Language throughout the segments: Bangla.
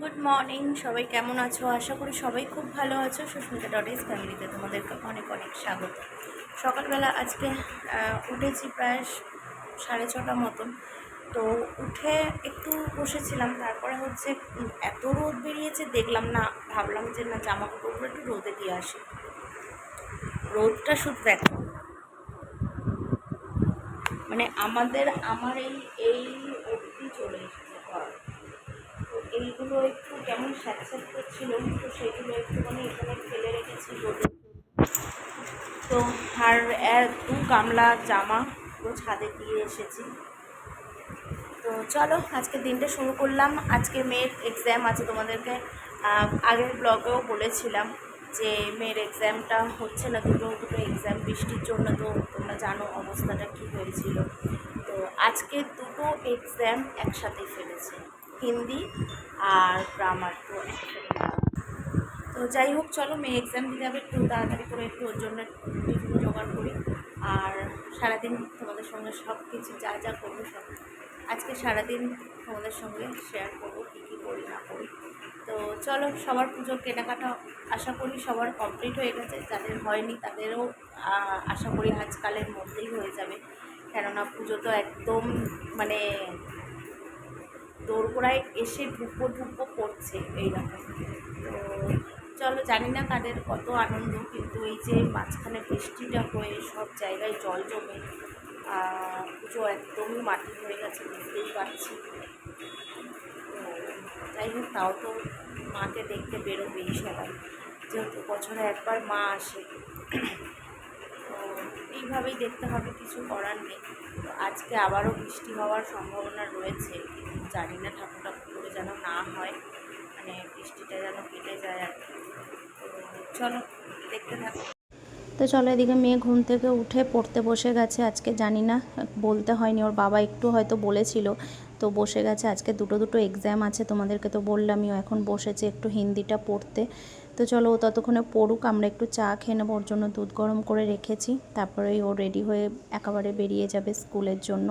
গুড মর্নিং সবাই কেমন আছো? আশা করি সবাই খুব ভালো আছো। সুস্মিতা ডটেস ফ্যামিলিতে তোমাদেরকে অনেক অনেক স্বাগত। সকালবেলা আজকে উঠেছি প্রায় সাড়ে ছটা মতন। তো উঠে একটু বসেছিলাম, তারপরে হচ্ছে এত রোদ বেরিয়েছে, দেখলাম না, ভাবলাম যে না জামা কাপড়গুলো একটু রোদে দিয়ে আসি। রোদটা শুধু দেখো। মানে আমাদের, আমার এই এই অবধি চলে এসেছে ঘর তো এইগুলো একটু কেমন স্যাঁতস্যাঁত করছিল তো সেগুলো একটুখানি এখানে ফেলে রেখেছি রোদে তো আর দু গামলা জামা পুরো ছাদে দিয়ে এসেছি। তো চলো আজকে দিনটা শুরু করলাম। আজকে মেয়ের এক্সাম আছে তোমাদেরকে আগের ব্লগেও বলেছিলাম যে মেয়ের এক্সামটা হচ্ছে না দুটো দুটো এক্সাম বৃষ্টির জন্য, তো তোমরা জানো অবস্থাটা কী হয়েছিল। তো আজকে দুটো এক্সাম একসাথে ফেলেছে। হিন্দি আর গ্রামার, তো তো যাই হোক, চলো মেয়ে এক্সাম দিতে হবে, একটু তাড়াতাড়ি করে একটু ওর জন্য টিফিন জোগাড় করি। আর সারাদিন তোমাদের সঙ্গে সব কিছু, যা যা করব সব আজকে সারাদিন তোমাদের সঙ্গে শেয়ার করব, কী কী করি, না করি। তো চলো, সবার পুজোর কেনাকাটা আশা করি সবার কমপ্লিট হয়ে গেছে। যাদের হয়নি তাদেরও আশা করি আজকালের মধ্যেই হয়ে যাবে। কেননা পুজো তো একদম মানে দোরগোড়ায় এসে ঢুকবো ঢুকবো করছে এইরকম তো চলো, জানি না কাদের কত আনন্দ, কিন্তু এই যে মাঝখানে বৃষ্টিটা হয়ে সব জায়গায় জল জমে পুজো একদমই মাটি হয়ে গেছে, বুঝতেই পারছি। যাই হোক, তাও তো মাকে দেখতে বেরোবেই সবাই, যেহেতু বছরে একবার মা আসে। এইভাবেই দেখতে হবে, কিছু করার নেই। তো আজকে আবারও বৃষ্টি হওয়ার সম্ভাবনা রয়েছে। কিন্তু জানি না ঠাকুর ঠাকুর করে যেন না হয় মানে বৃষ্টিটা যেন কেটে যায় আর চলো, দেখতে থাকো। তো চলো এদিকে মেয়ে ঘুম থেকে উঠে পড়তে বসে গেছে, আজকে জানি না, বলতে হয়নি। ওর বাবা একটু হয়তো বলেছিল তো বসে গেছে। আজকে দুটো দুটো এক্সাম আছে, তোমাদেরকে তো বললামই এখন বসেছে একটু হিন্দিটা পড়তে। তো চলো ও ততক্ষণে পড়ুক, আমরা একটু চা খেয়ে নেব, ওর জন্য দুধ গরম করে রেখেছি। তারপরেই ও রেডি হয়ে একেবারে বেরিয়ে যাবে স্কুলের জন্য।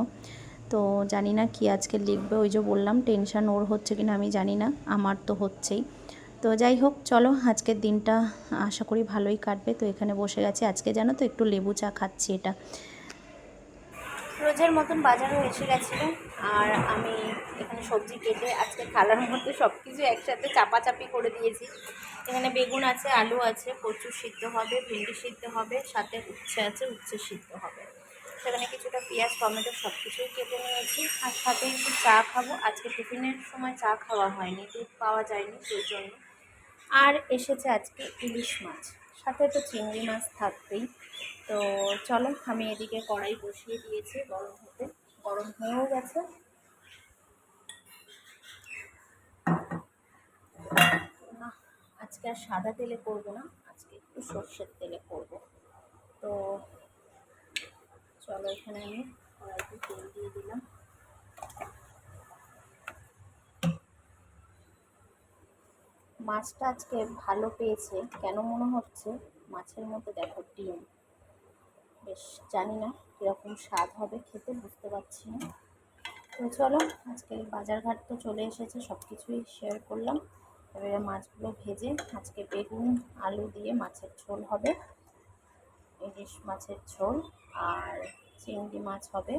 তো জানি না কি আজকে লিখবে, ওই যে বললাম টেনশন ওর হচ্ছে কিনা আমি জানি না, আমার তো হচ্ছেই। তো যাই হোক, চলো আজকের দিনটা আশা করি ভালোই কাটবে। তো এখানে বসে গেছি। আজকে জানো তো একটু লেবু চা খাচ্ছি এটা। রোজের মতন বাজারও এসে গেছিল আর আমি এখানে সবজি কেটে আজকে থালার মধ্যে সব কিছু একসাথে চাপাচাপি করে দিয়েছি। এখানে বেগুন আছে, আলু আছে, কচু সিদ্ধ হবে, ভিন্ডি সিদ্ধ হবে, সাথে উচ্ছে আছে, উচ্ছে সিদ্ধ হবে। সেখানে কিছুটা পেঁয়াজ, টমেটো সব কিছুই কেটে নিয়েছি। আর সাথে একটু চা খাব। আজকে টিফিনের সময় চা খাওয়া হয়নি, দুধ পাওয়া যায়নি সেই জন্য। আর এসেছে আজকে ইলিশ মাছ। সাথে তো চিংড়ি মাছ থাকবেই। তো চলো, আমি এদিকে কড়াই বসিয়ে দিয়েছি, গরম হতে। গরম হয়েও গেছে। না, আজকে আর সাদা তেলে করব না, আজকে একটু সর্ষের তেলে করব। তো চলো, এখানে আমি কড়াইতে তেল দিয়ে দিলাম। মাছটা আজকে ভালো পেয়েছে, কেন মনে হচ্ছে? মাছের মধ্যে দেখো, ডিম। বেশ, জানি না কীরকম স্বাদ হবে, খেতে বুঝতে পারছি না। তো চলো, আজকে বাজারঘাট তো চলে এসেছে সব কিছুই শেয়ার করলাম। এবারে মাছগুলো ভেজে আজকে বেগুন, আলু দিয়ে মাছের ঝোল হবে। ইলিশ মাছের ঝোল আর চিংড়ি মাছ হবে।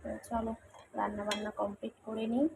তো চলো রান্না বান্না কমপ্লিট করে নিই।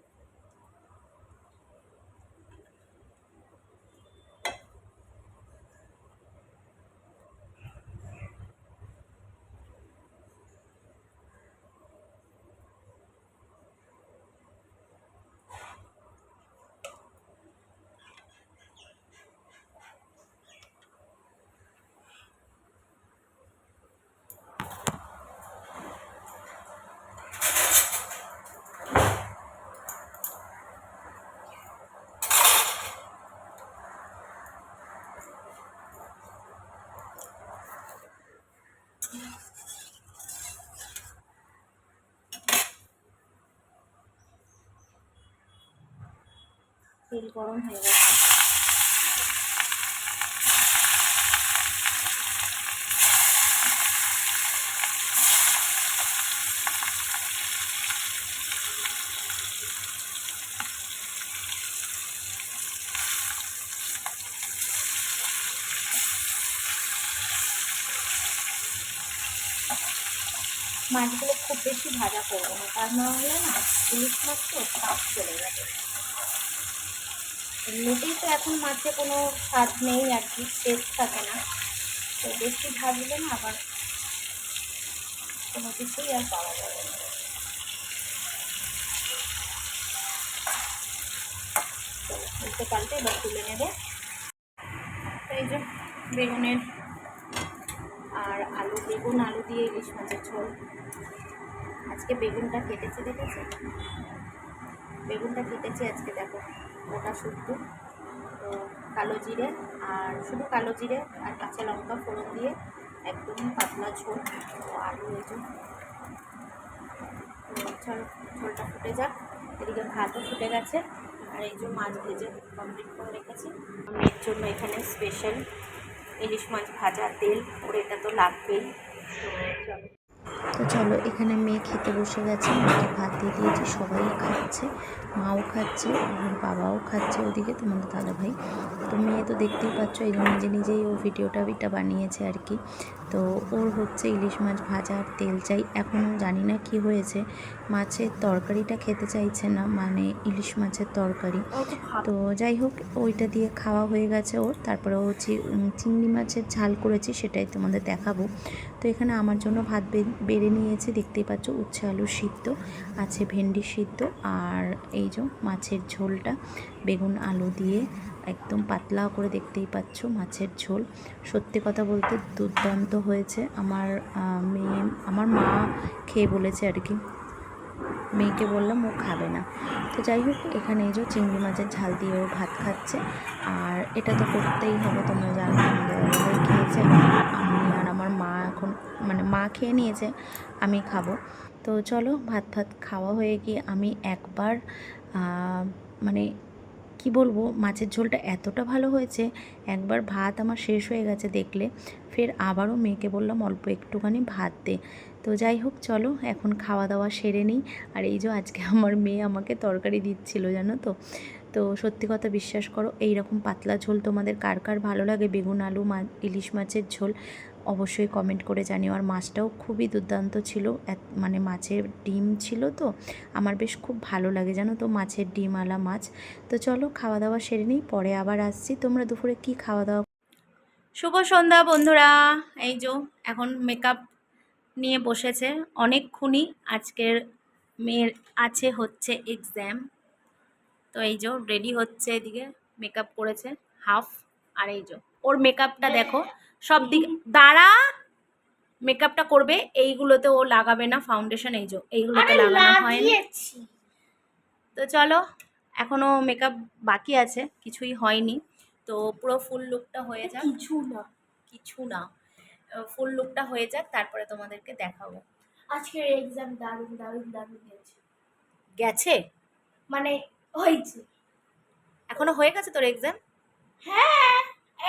তেল গরম হয়ে গেছে। মাছগুলো খুব বেশি ভাজা করব না, তার মানে না হলে না, ইলিশ মাছ তো চলে যাবে। এমনিতেই তো এখন মাছে কোনো স্বাদ নেই আর কি টেস্ট থাকে না। তো বেশি ভাজলে না আবার কোনো কিছুই আর পাওয়া যাবে না। উল্টে পাল্টে এবার তুলে নেবে। এই যে বেগুনের আর আলু, বেগুন আলু দিয়ে ইলিশ মাছের ঝোল। আজকে বেগুনটা কেটেছে, দেখেছে? বেগুনটা কেটেছে, আজকে দেখো ওটা শুদ্ধ তো কালো জিরে আর শুধু কালো জিরে আর কাঁচা লঙ্কা ফোড়ন দিয়ে একদম পাতলা ঝোল আলু যে ঝোলটা ফুটে যাক। এদিকে ভাতও ফুটে গেছে আর এই যে মাছ ভেজে কমপ্লিট করে রেখেছি। মেয়ের জন্য এখানে স্পেশাল ইলিশ মাছ ভাজা তেল, ওর এটা তো লাগবেই। তো চলো, এখানে মেয়ে খেতে বসে গেছে। মেয়েকে ভাত দিয়ে দিয়েছি, সবাই খাচ্ছে, মাও খাচ্ছে বাবাও খাচ্ছে ওদিকে তোমাদের দাদা ভাই তো মেয়ে তো দেখতেই পাচ্ছ, এই নিজে নিজেই ও ভিডিওটা বানিয়েছে আর কি। তো ওর হচ্ছে ইলিশ মাছ ভাজা আর তেল চাই। এখনও জানি না কি হয়েছে। মাছের তরকারিটা খেতে চাইছে না মানে ইলিশ মাছের তরকারি। তো যাই হোক, ওইটা দিয়ে খাওয়া হয়ে গেছে ওর। তারপরে ও চিংড়ি মাছের ঝাল করেছি, সেটাই তোমাদের দেখাবো। তো এখানে আমার জন্য ভাত বেড়ে নিয়েছে, দেখতেই পাচ্ছ, উচ্ছে আলু সিদ্ধ, আছে ভেন্ডি সিদ্ধ, আর এই যে মাছের ঝোলটা। বেগুন আলু দিয়ে একদম পাতলা করে দেখতেই পাচ্ছ মাছের ঝোল। সত্যি কথা বলতে দুর্দান্ত হয়েছে। আমার মেয়ে, আমার মা খেয়ে বলেছে আর কি। মেয়েকে বললাম ও খাবে না। তো যাই হোক, এখানে এই যে চিংড়ি মাছের ঝাল দিয়ে ও ভাত খাচ্ছে। আর এটা তো করতেই হবে, তোমরা জানো, আমাদের খেয়েছে। আমি আর আমার মা এখন মানে মা খেয়ে নিয়েছে, আমি খাব। তো চলো, ভাত ভাত খাওয়া হয়ে গিয়ে আমি একবার মানে কি বলব, মাছের ঝোলটা এতটা ভালো হয়েছে, একবার ভাত আমার শেষ হয়ে গেছে দেখলে, ফের আবারও মেয়েকে বললাম অল্প একটুখানি ভাত দে। তো যাই হোক, চলো এখন খাওয়া দাওয়া সেরে নিই। আর এই যে আজকে আমার মেয়ে আমাকে তরকারি দিচ্ছিল, জানো তো? তো সত্যি কথা বিশ্বাস করো এই রকম পাতলা ঝোল তোমাদের কার কার ভালো লাগে? বেগুন, আলু, মা, ইলিশ মাছের ঝোল অবশ্যই কমেন্ট করে জানিও। আর মাছটাও খুবই দুর্দান্ত ছিল মানে মাছের ডিম ছিল তো, আমার বেশ খুব ভালো লাগে জানো তো মাছের ডিম আলা মাছ। তো চলো খাওয়া দাওয়া সেরে নিই, পরে আবার আসছি। তোমরা দুপুরে কি খাওয়া দাওয়া শুভ সন্ধ্যা বন্ধুরা। এই যে এখন মেকআপ নিয়ে বসেছে অনেকক্ষণই। আজকের মেয়ের আছে হচ্ছে এক্সাম তো এই যে রেডি হচ্ছে এদিকে মেকআপ করেছে হাফ আর এই যে ওর মেকআপটা দেখো সব দিক দাঁড়া মেকআপটা করবে এইগুলোতে ও লাগাবে না ফাউন্ডেশন এই যে এইগুলোতে লাগানো হয়নি। তো চলো এখনও মেকআপ বাকি আছে কিছুই হয়নি। তো পুরো ফুল লুকটা হয়ে যাক। কিছু না। কিছু না। ফুল লুকটা হয়ে যাক তারপরে তোমাদেরকে দেখাবো। আজকের এক্সাম দারুণ দারুণ দারুণ গেছে। গেছে? মানে হয়েছে। এখনও হয়ে গেছে তোর এক্সাম হ্যাঁ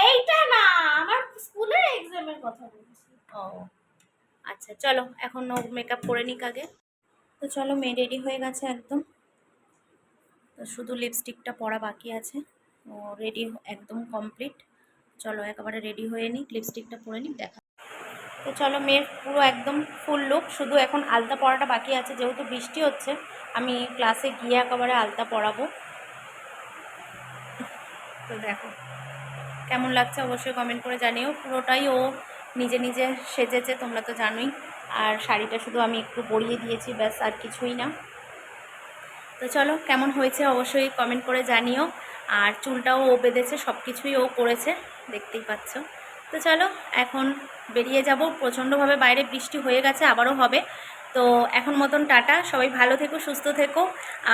এইটা না আমার স্কুলের এক্সামের কথা বলছি। ও আচ্ছা চলো এখন ও মেকআপ করে নিক আগে। তো চলো মেয়ে রেডি হয়ে গেছে একদম। তো শুধু লিপস্টিকটা পরা বাকি আছে। ও রেডি একদম কমপ্লিট চলো একেবারে রেডি হয়ে নিক লিপস্টিকটা পরে নিক দেখা তো চলো মেয়ের পুরো একদম ফুল লুক শুধু এখন আলতা পরাটা বাকি আছে, যেহেতু বৃষ্টি হচ্ছে, আমি ক্লাসে গিয়ে একেবারে আলতা পরাবো। তো দেখো, কেমন লাগছে অবশ্যই কমেন্ট করে জানিও। পুরোটাই ও নিজে নিজে সেজেছে, তোমরা তো জানোই। আর শাড়িটা শুধু আমি একটু পরিয়ে দিয়েছি, ব্যাস, আর কিছুই না। তো চলো, কেমন হয়েছে অবশ্যই কমেন্ট করে জানিও। আর চুলটাও ও বেঁধেছে সব কিছুই ও করেছে, দেখতেই পাচ্ছ। তো চলো, এখন বেরিয়ে যাব। প্রচণ্ডভাবে বাইরে বৃষ্টি হয়ে গেছে, আবারও হবে। তো এখন মতন টাটা, সবাই ভালো থেকো, সুস্থ থেকো।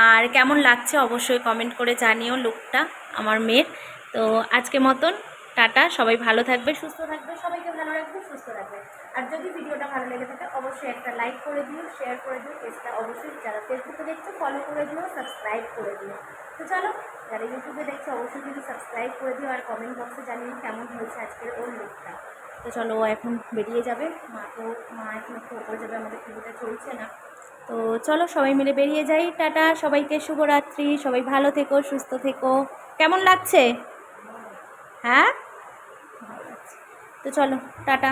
আর কেমন লাগছে অবশ্যই কমেন্ট করে জানিও লুকটা, আমার মেয়ের। তো আজকে মতন টাটা, সবাই ভালো থাকবে, সুস্থ থাকবে, সবাইকে ভালো রাখবে, সুস্থ রাখবে আর যদি ভিডিওটা ভালো লেগে থাকে, অবশ্যই একটা লাইক করে দিও শেয়ার করে দিও, পেজটা অবশ্যই যারা ফেসবুকে দেখছ ফলো করে দিও সাবস্ক্রাইব করে দিও। তো চলো যারা ইউটিউবে দেখছ, অবশ্যই কিন্তু সাবস্ক্রাইব করে দিও আর কমেন্ট বক্সে জানিও কেমন হয়েছে আজকের ওর লুকটা তো চলো এখন বেরিয়ে যাবে। মা তো, মা এখন একটু ওপরে যাবে, আমাদের টিভিটা চলছে না। তো চলো, সবাই মিলে বেরিয়ে যাই। টাটা, সবাইকে শুভরাত্রি। সবাই ভালো থেকো, সুস্থ থেকো। কেমন লাগছে? হ্যাঁ? তো চলো, টাটা।